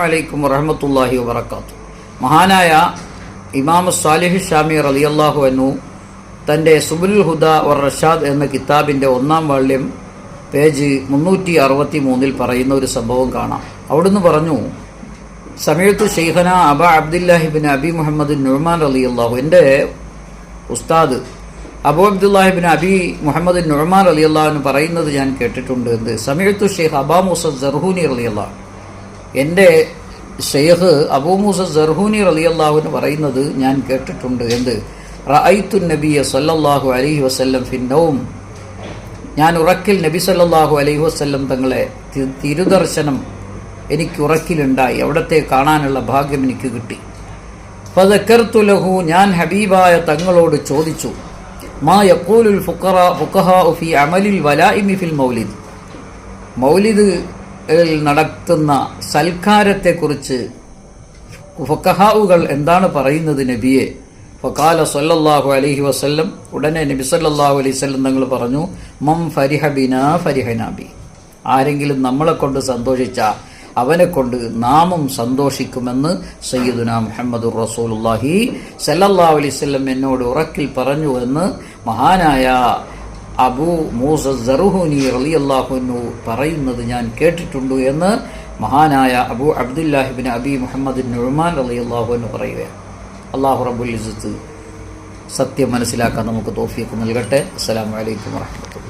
വലൈക്കും വറഹമത്തല്ലാഹി വബർക്കാത്തു മഹാനായ ഇമാം സാലിഹ് ഷാമി റളിയല്ലാഹു എന്നു തന്റെ സുബുൽ ഹുദ വർ റഷാദ് എന്ന കിതാബിന്റെ ഒന്നാം വാള്യം പേജ് മുന്നൂറ്റി അറുപത്തി മൂന്നിൽ പറയുന്ന ഒരു സംഭവം കാണാം. അവിടുന്ന് പറഞ്ഞു സമീഴത്ത് ഷെയ്ഖന അബ അബ്ദുല്ലാഹിബിൻ അബി മുഹമ്മദ് നുഹ്മാൻ റളിയല്ലാഹു എന്റെ ഉസ്താദ് അബു അബ്ദുല്ലാഹിബിൻ അബി മുഹമ്മദ് നുഹ്മാൻ എന്ന് പറയുന്നത് ഞാൻ കേട്ടിട്ടുണ്ട്. എന്ത്? സമീഴത്ത് ഷെയ്ഖ് അബാ മൂസ ജർഹൂനി റളിയല്ലാഹു എന്റെ ഷെയ്ഖ് അബൂ മൂസ ജർഹൂനി അള്ളാഹുവിന് പറയുന്നത് ഞാൻ കേട്ടിട്ടുണ്ട്. എന്ത്? റഅയ്ത്തു നബിയ സല്ലല്ലാഹു അലൈഹി വസല്ലം ഫിന്നവും ഞാൻ ഉറക്കിൽ നബി സല്ലല്ലാഹു അലൈഹി വസല്ലം തങ്ങളെ തിരുദർശനം എനിക്ക് ഉറക്കിലുണ്ടായി. അവിടത്തെ കാണാനുള്ള ഭാഗ്യം എനിക്ക് കിട്ടി. ഫദക്കർതു ലഹു ഞാൻ ഹബീബായ തങ്ങളോട് ചോദിച്ചു മാ യഖൂലുൽ ഫുഖറ ഫുഖഹാഉ ഫി അമലിൽ വലായിമി ഫിൽ മൗലിദ്? മൗലിദ് നടത്തുന്ന സൽക്കാരത്തെക്കുറിച്ച് ഫുഖഹാവുകൾ എന്താണ് പറയുന്നത് നബിയെ? ഫക്കാല സല്ലല്ലാഹു അലഹി വസല്ലം ഉടനെ നബി സല്ലാഹു അലൈഹി വസല്ലം തങ്ങൾ പറഞ്ഞു മം ഫരിഹ ബിനാ ഫരിഹനാബി ആരെങ്കിലും നമ്മളെ കൊണ്ട് സന്തോഷിച്ച അവനെ കൊണ്ട് നാമും സന്തോഷിക്കുമെന്ന് സയ്യിദുന മുഹമ്മദ് റസൂലുള്ളാഹി സല്ലല്ലാഹു അലൈഹി വസല്ലം എന്നോട് ഉറക്കിൽ പറഞ്ഞു എന്ന് മഹാനായ അബൂ മൂസ ജറുഹുനി റളിയല്ലാഹുനു പറയുന്നത് ഞാൻ കേട്ടിട്ടുണ്ട് എന്ന് മഹാനായ അബൂ അബ്ദുല്ലാഹിബിൻ അബി മുഹമ്മദ് നുഹ്മാൻ റളിയല്ലാഹുനു പറയുകയാണ്. അള്ളാഹു റബുൽ ഇസ്സത്ത് സത്യം മനസ്സിലാക്കാൻ നമുക്ക് തോഫിയൊക്കെ നൽകട്ടെ. അസ്സാം അലൈക്കും വറഹ്മത്തുള്ളാഹി